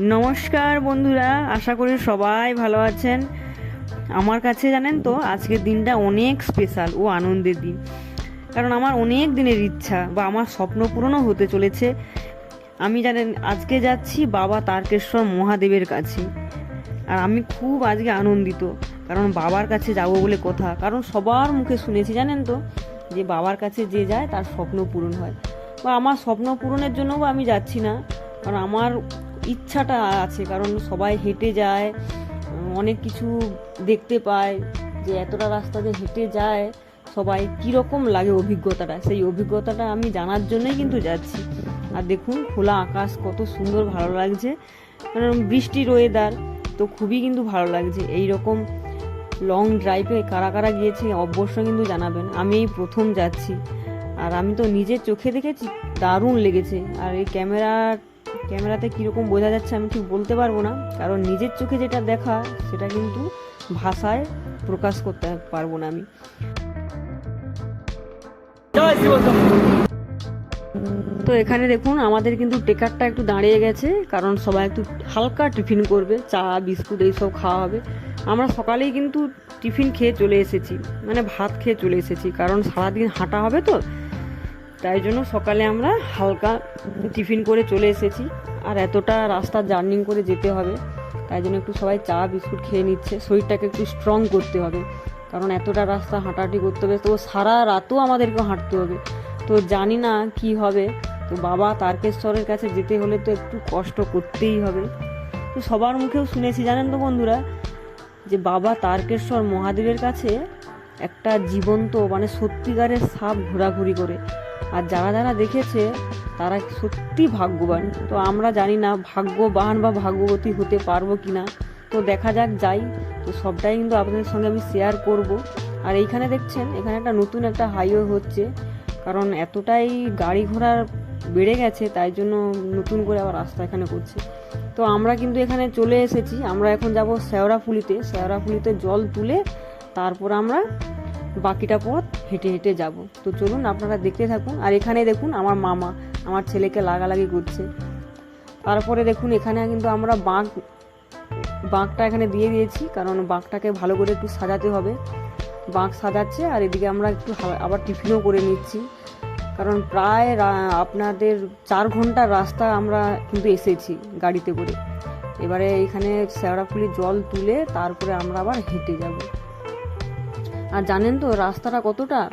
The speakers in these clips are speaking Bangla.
নমস্কার বন্ধুরা, আশা করি সবাই ভালো আছেন। আমার কাছে জানেন তো, আজকের দিনটা অনেক স্পেশাল ও আনন্দের দিন। কারণ আমার অনেক দিনের ইচ্ছা বা আমার স্বপ্ন পূরণও হতে চলেছে। আমি জানেন, আজকে যাচ্ছি বাবা তারকেশ্বর মহাদেবের কাছে। আর আমি খুব আজকে আনন্দিত, কারণ বাবার কাছে যাব বলে কথা। কারণ সবার মুখে শুনেছি, জানেন তো, যে বাবার কাছে যে যায় তার স্বপ্ন পূরণ হয়। বা আমার স্বপ্ন পূরণের জন্যও আমি যাচ্ছি না, কারণ আমার ইচ্ছাটা আছে, কারণ সবাই হেঁটে যায়, অনেক কিছু দেখতে পায় যে এতটা রাস্তা যে হেঁটে যায়, সবাই কীরকম লাগে অভিজ্ঞতাটা। সেই অভিজ্ঞতাটা আমি জানার জন্যই কিন্তু যাচ্ছি। আর দেখুন, খোলা আকাশ কত সুন্দর ভালো লাগছে। কারণ বৃষ্টির ওয়েদার তো খুবই কিন্তু ভালো লাগছে। এই রকম লং ড্রাইভে কারা কারা গিয়েছে অবশ্যই কিন্তু জানাবেন। আমি এই প্রথম যাচ্ছি। আর আমি তো নিজের চোখে দেখেছি, দারুণ লেগেছে। আর এই ক্যামেরা ক্যামেরাতে কীরকম বোঝা যাচ্ছে আমি ঠিক বলতে পারব না, কারণ নিজের চোখে যেটা দেখা, সেটা কিন্তু ভাষায় প্রকাশ করতে পারব না আমি। তো এখানে দেখুন, আমাদের কিন্তু টেকারটা একটু দাঁড়িয়ে গেছে, কারণ সবাই একটু হালকা টিফিন করবে, চা, বিস্কুট এইসব খাওয়া হবে। আমরা সকালেই কিন্তু টিফিন খেয়ে চলে এসেছি মানে ভাত খেয়ে চলে এসেছি, কারণ সারাদিন হাঁটা হবে তো তাই জন্য সকালে আমরা হালকা টিফিন করে চলে এসেছি। আর এতটা রাস্তা জার্নিং করে যেতে হবে, তাই জন্য একটু সবাই চা, বিস্কুট খেয়ে নিচ্ছে। শরীরটাকে একটু স্ট্রং করতে হবে, কারণ এতটা রাস্তা হাঁটাহাঁটি করতে হবে, তো সারা রাতও আমাদেরকে হাঁটতে হবে। তো জানি না কি হবে, তো বাবা তারকেশ্বরের কাছে যেতে হলে তো একটু কষ্ট করতেই হবে। তো সবার মুখেও শুনেছি, জানেন তো বন্ধুরা, যে বাবা তারকেশ্বর মহাদেবের কাছে একটা জীবন্ত মানে সত্যিকারের সাপ ঘোরাঘুরি করে। আর যারা যারা দেখেছে, তারা সত্যি ভাগ্যবান। তো আমরা জানি না ভাগ্যবান বা ভাগ্যবতী হতে পারব কি না তো দেখা যাক, যাই। তো সবটাই কিন্তু আপনাদের সঙ্গে আমি শেয়ার করব। আর এইখানে দেখছেন, এখানে একটা নতুন একটা হাইওয়ে হচ্ছে। কারণ এতটাই গাড়ি ঘোড়ার বেড়ে গেছে, তাই জন্য নতুন করে আবার রাস্তা এখানে করছে। তো আমরা কিন্তু এখানে চলে এসেছি। আমরা এখন যাব শেওড়াফুলিতে। শেওড়াফুলিতে জল তুলে তারপর আমরা বাকিটা পথ হেঁটে হেঁটে যাব। তো চলুন আপনারা দেখতে থাকুন। আর এখানে দেখুন আমার মামা, আমার ছেলেকে লাগালাগি করছে। তারপরে দেখুন এখানে কিন্তু আমরা বাঁক, বাঁকটা এখানে দিয়ে দিয়েছি, কারণ বাঁকটাকে ভালো করে একটু সাজাতে হবে। বাঁক সাজাচ্ছে আর এদিকে আমরা একটু আবার টিফিনও করে নিচ্ছি। কারণ প্রায় আপনাদের চার ঘণ্টার রাস্তা আমরা কিন্তু এসেছি গাড়িতে করে। এবারে এখানে শেওড়াফুলি জল তুলে তারপরে আমরা আবার হেঁটে যাব। আর জানেন তো রাস্তাটা কতটা?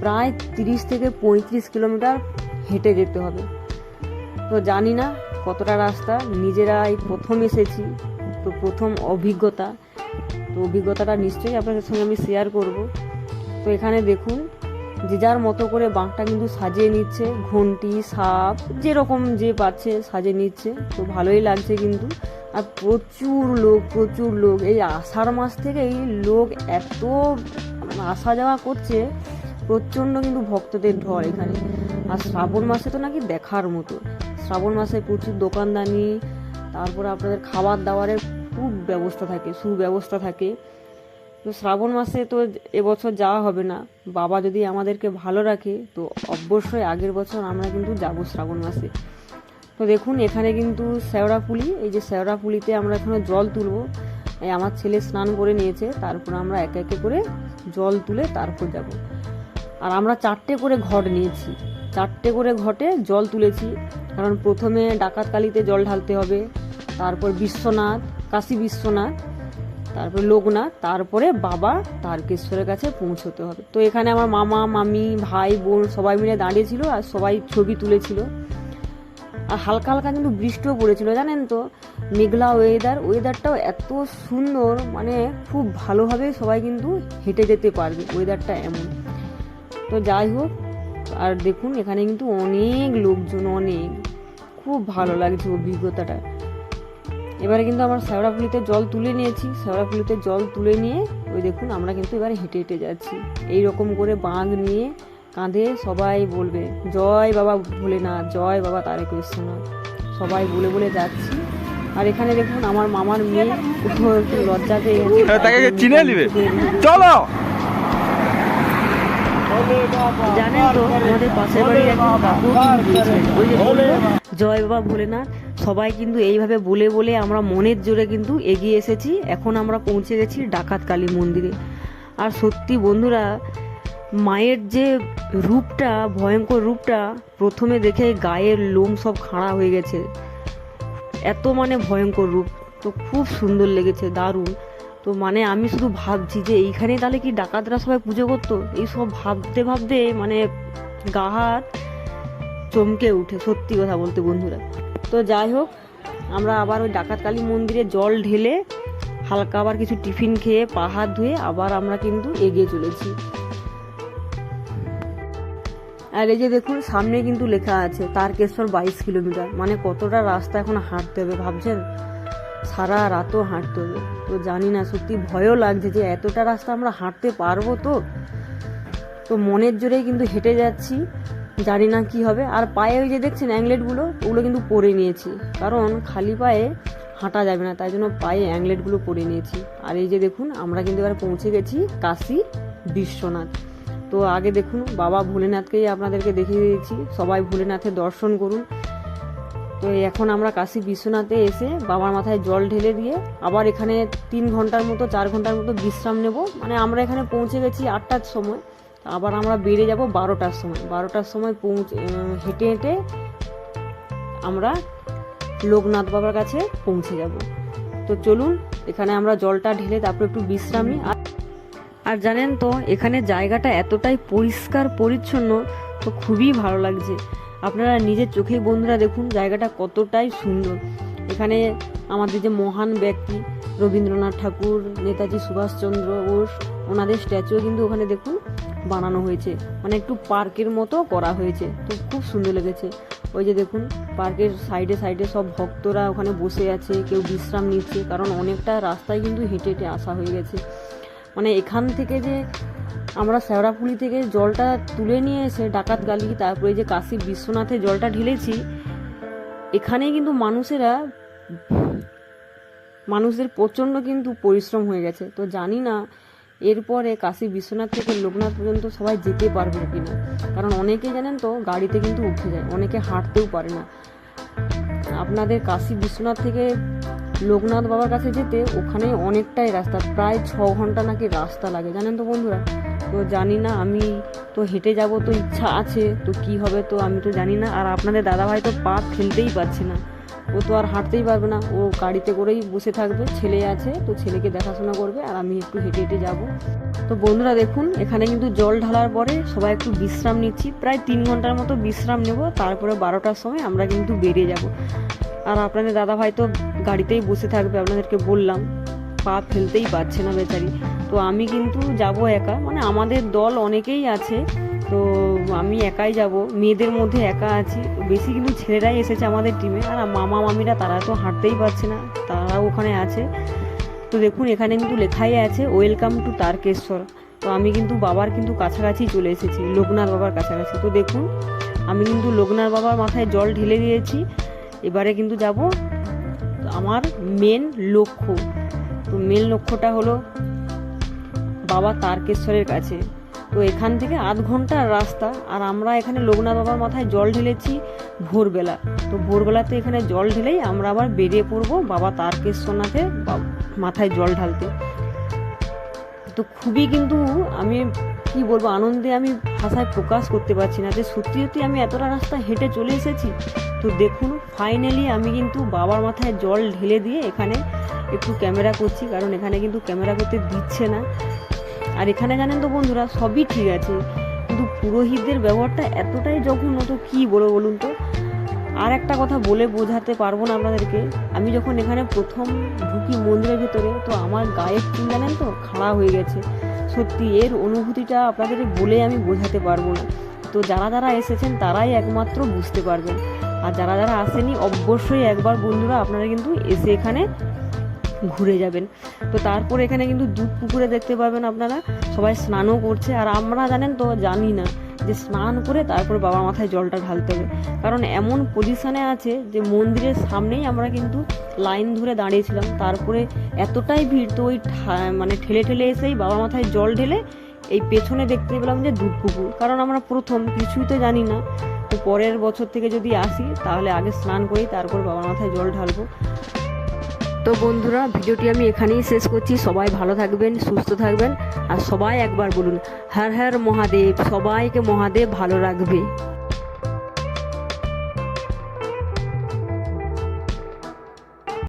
প্রায় তিরিশ থেকে পঁয়ত্রিশ কিলোমিটার হেঁটে যেতে হবে। তো জানি না কতটা রাস্তা, নিজেরাই প্রথম এসেছি। তো প্রথম অভিজ্ঞতা। তো অভিজ্ঞতাটা নিশ্চয়ই আপনাদের সঙ্গে আমি শেয়ার করব। তো এখানে দেখুন যে যার মতো করে বাঁকটা কিন্তু সাজিয়ে নিচ্ছে ঘন্টি সাপ, যেরকম যে পাচ্ছে সাজিয়ে নিচ্ছে। তো ভালোই লাগছে কিন্তু। আর প্রচুর লোক প্রচুর লোক। এই আষাঢ় মাস থেকে এই লোক এত মানে আসা যাওয়া করছে, প্রচণ্ড কিন্তু ভক্তদের ঢল এখানে। আর শ্রাবণ মাসে তো নাকি দেখার মতো। শ্রাবণ মাসে প্রচুর দোকানদানি, তারপরে আপনাদের খাবার দাবারের খুব ব্যবস্থা থাকে, সুব্যবস্থা থাকে। তো শ্রাবণ মাসে তো এবছর যাওয়া হবে না। বাবা যদি আমাদেরকে ভালো রাখে, তো অবশ্যই আগের বছর আমরা কিন্তু যাব শ্রাবণ মাসে। তো দেখুন, এখানে কিন্তু শেওড়াফুলি এই যে শেওড়াফুলিতে আমরা এখানে জল তুলবো। এই আমার ছেলে স্নান করে নিয়েছে, তারপর আমরা একে একে করে জল তুলে তারপর যাব। আর আমরা চারটে করে ঘট নিয়েছি। চারটে করে ঘটে জল তুলেছি, কারণ প্রথমে ডাকাতকালিতে জল ঢালতে হবে, তারপর বিশ্বনাথ, কাশী বিশ্বনাথ তারপরে লোকনাথ, তারপরে বাবা তারকেশ্বরের কাছে পৌঁছতে হবে। তো এখানে আমার মামা, মামি, ভাই, বোন সবাই মিলে দাঁড়িয়েছিল আর সবাই ছবি তুলেছিল। আর হালকা হালকা কিন্তু বৃষ্টিও পড়েছিল, জানেন তো? মেঘলা ওয়েদার ওয়েদারটাও এত সুন্দর মানে খুব ভালোভাবে সবাই কিন্তু হেঁটে যেতে পারবে ওয়েদারটা এমন। তো যাই হোক, আর দেখুন এখানে কিন্তু অনেক লোকজন, অনেক। খুব ভালো লাগছে অভিজ্ঞতাটা। এবারে কিন্তু আমার আমরা শেওড়াফুলিতে জল তুলে নিয়েছি। শেওড়াফুলিতে জল তুলে নিয়ে ওই দেখুন আমরা কিন্তু এবারে হেঁটে হেঁটে যাচ্ছি। এই রকম করে বাঁধ নিয়ে কাঁধে সবাই বলবে জয় বাবা ভোলেনাথ জয় বাবা তারেক বিশ্বনাথ সবাই বলে বলে যাচ্ছি। আর এখানে দেখুন আমার মামার মেয়ে ও একটু লজ্জা পেয়ে হ্যাঁ, তাকে চিনে নিবে। চলো! জানেন তো আমাদের পাশের বাড়ির একজন কাকু ওই যে জয় বাবা ভোলেনাথ সবাই কিন্তু এইভাবে বলে বলে আমরা মনের জোরে কিন্তু এগিয়ে এসেছি। এখন আমরা পৌঁছে গেছি ডাকাত কালী মন্দিরে। আর সত্যি বন্ধুরা, মায়ের যে রূপটা, ভয়ঙ্কর রূপটা, প্রথমে দেখে গায়ের লোম সব খাড়া হয়ে গেছে। এত মানে ভয়ঙ্কর রূপ। তো খুব সুন্দর লেগেছে, দারুণ। তো মানে আমি শুধু ভাবছি যে এইখানে তাহলে কি ডাকাতরা সবাই পুজো করতো? এইসব ভাবতে ভাবতে মানে গা হাত চমকে উঠে, সত্যি কথা বলতে বন্ধুরা। তো যাই হোক, আমরা আবার ওই ডাকাত কালী মন্দিরে জল ঢেলে হালকা আবার কিছু টিফিন খেয়ে পা হাত ধুয়ে আবার আমরা কিন্তু এগিয়ে চলেছি। আর এই যে দেখুন, সামনে কিন্তু লেখা আছে, তারকেশ্বর বাইশ কিলোমিটার। মানে কতটা রাস্তা এখন হাঁটতে হবে, ভাবছেন? সারা রাতও হাঁটতে হবে। তো জানি না, সত্যি ভয়ও লাগছে যে এতটা রাস্তা আমরা হাঁটতে পারব তো? তো মনের জোরেই কিন্তু হেঁটে যাচ্ছি। জানি না কি হবে। আর পায়ে ওই যে দেখছেন অ্যাংলেটগুলো ওগুলো কিন্তু পরে নিয়েছি। কারণ খালি পায়ে হাঁটা যাবে না, তাই জন্য পায়ে অ্যাংলেটগুলো পরে নিয়েছি। আর এই যে দেখুন, আমরা কিন্তু এবার পৌঁছে গেছি কাশী বিশ্বনাথ। তো আগে দেখুন, বাবা ভোলেনাথকেই আপনাদেরকে দেখিয়ে দিয়েছি। সবাই ভোলেনাথের দর্শন করুন। তো এখন আমরা কাশী বিশ্বনাথে এসে বাবার মাথায় জল ঢেলে দিয়ে আবার এখানে তিন ঘণ্টার মতো, চার ঘণ্টার মতো বিশ্রাম নেব। মানে আমরা এখানে পৌঁছে গেছি আটটার সময়। আবার আমরা বেড়ে যাব বারোটার সময়। বারোটার সময় পৌঁছে হেঁটে হেঁটে আমরা লোকনাথ বাবার কাছে পৌঁছে যাব। তো চলুন, এখানে আমরা জলটা ঢেলে তারপর একটু বিশ্রাম। নিই আর আর জানেন তো, এখানে জায়গাটা এতটাই পরিষ্কার, পরিচ্ছন্ন, তো খুবই ভালো লাগছে। আপনারা নিজের চোখেই বন্ধুরা দেখুন জায়গাটা কতটাই সুন্দর। এখানে আমাদের যে মহান ব্যক্তি রবীন্দ্রনাথ ঠাকুর, নেতাজি সুভাষচন্দ্র বোস, ওনাদের স্ট্যাচুও কিন্তু ওখানে দেখুন। বানানো হয়েছে। মানে একটু পার্কের মতো করা হয়েছে। তো খুব সুন্দর লেগেছে। ওই যে দেখুন, পার্কের সাইডে সাইডে সব ভক্তরা ওখানে বসে আছে, কেউ বিশ্রাম নিচ্ছে, কারণ অনেকটা রাস্তায় কিন্তু হেঁটে হেঁটে আসা হয়ে গেছে। মানে এখান থেকে যে আমরা শেওড়াপুলি থেকে জলটা তুলে নিয়ে এসে ডাকাত গালি, তারপরে যে কাশী বিশ্বনাথে জলটা ঢেলেছি, এখানে কিন্তু মানুষেরা, মানুষদের প্রচণ্ড কিন্তু পরিশ্রম হয়ে গেছে। তো জানি না এরপরে কাশী বিশ্বনাথ থেকে লোকনাথ পর্যন্ত সবাই যেতে পারবে কিনা? কারণ অনেকে জানেন তো, গাড়িতে কিন্তু উঠে যায়, অনেকে হাঁটতেও পারে না। আপনাদের কাশী বিশ্বনাথ থেকে লোকনাথ বাবার কাছে যেতে ওখানে অনেকটাই রাস্তা, প্রায় ছ ঘণ্টা নাকি রাস্তা লাগে, জানেন তো বন্ধুরা? তো জানি না, আমি তো হেঁটে যাব, তো ইচ্ছা আছে, তো কি হবে তো আমি তো জানি না। আর আপনাদের দাদাভাই তো পা ফেলতেই পারছে না। ও তো আর হাঁটতেই পারবে না। ও গাড়িতে করেই বসে থাকবে, ছেলে আছে তো ছেলেকে দেখাশোনা করবে আর আমি একটু হেঁটে হেঁটে যাব। তো বন্ধুরা দেখুন, এখানে কিন্তু জল ঢালার পরে সবাই একটু বিশ্রাম নিচ্ছি। প্রায় তিন ঘণ্টার মতো বিশ্রাম নেব, তারপরে বারোটার সময় আমরা কিন্তু বেরিয়ে যাব। আর আপনাদের দাদা ভাই তো গাড়িতেই বসে থাকবে, আপনাদেরকে বললাম, পা ফেলতেই পারছে না বেচারি। তো আমি কিন্তু যাব একা মানে আমাদের দল অনেকেই আছে তো আমি একাই যাব। মেয়েদের মধ্যে একা আছি। বেশি কিন্তু ছেলেরাই এসেছে আমাদের টিমে আর মামা, মামিরা তারা তো হাঁটতেই পারছে না। তারাও ওখানে আছে। তো দেখুন, এখানে কিন্তু লেখাই আছে ওয়েলকাম টু তারকেশ্বর তো আমি কিন্তু বাবার কিন্তু কাছাকাছি চলে এসেছি, লোকনাথ বাবার কাছাকাছি। তো দেখুন, আমি কিন্তু লোকনাথ বাবার মাথায় জল ঢেলে দিয়েছি। এবারে কিন্তু যাব আমার মেন লক্ষ্য। তো মেন লক্ষ্যটা হলো বাবা তারকেশ্বরের কাছে। তো এখান থেকে আধ ঘণ্টার রাস্তা, আর আমরা এখানে লোকনাথ বাবার মাথায় জল ঢেলেছি ভোরবেলা। তো ভোরবেলাতে এখানে জল ঢেলেই আমরা আবার বেরিয়ে পড়ব বাবা তারকেশ্বরনাথে মাথায় জল ঢালতে। তো খুবই কিন্তু আমি, কি বলব, আনন্দে আমি ভাষায় প্রকাশ করতে পারছি না যে সত্যি সত্যি আমি এতটা রাস্তা হেঁটে চলে এসেছি। তো দেখুন ফাইনালি আমি কিন্তু বাবার মাথায় জল ঢেলে দিয়ে এখানে একটু ক্যামেরা করছি, কারণ এখানে কিন্তু ক্যামেরা করতে দিচ্ছে না। আর এখানে জানেন তো বন্ধুরা, সবই ঠিক আছে। কিন্তু পুরোহিতদের ব্যবহারটা এতটাই জঘন্য তো কী বলব বলুন তো? আর একটা কথা বলে বোঝাতে পারব না আপনাদেরকে, আমি যখন এখানে প্রথম ঢুকি মন্দিরের ভিতরে, তো আমার গায়ের চুল জানেন তো খাড়া হয়ে গেছে। সত্যি এর অনুভূতিটা আপনাদের বলে আমি বোঝাতে পারব না। তো যারা যারা এসেছেন তারাই একমাত্র বুঝতে পারবেন। আর যারা যারা আসেনি, অবশ্যই একবার বন্ধুরা আপনারা কিন্তু এসে এখানে ঘুরে যাবেন। তো তারপর এখানে কিন্তু দুধ পুকুরে দেখতে পাবেন আপনারা, সবাই স্নানও করছে। আর আমরা জানেন তো, জানি না যে স্নান করে তারপর বাবার মাথায় জলটা ঢালতে হবে। কারণ এমন পজিশনে আছে যে মন্দিরের সামনেই আমরা কিন্তু লাইন ধরে দাঁড়িয়েছিলাম। তারপরে এতটাই ভিড়, তো ওই মানে ঠেলে ঠেলে এসেই বাবা মাথায় জল ঢেলে এই পেছনে দেখতে পেলাম যে দুধ পুকুর। কারণ আমরা প্রথম, কিছুই তো জানি না। তো পরের বছর থেকে যদি আসি, তাহলে আগে স্নান করি তারপর বাবার মাথায় জল ঢালবো। তো বন্ধুরা, ভিডিওটি আমি এখানেই শেষ করছি। সবাই ভালো থাকবেন, সুস্থ থাকবেন, আর সবাই একবার বলুন, হর হর মহাদেব, সবাইকে মহাদেব ভালো রাখবে।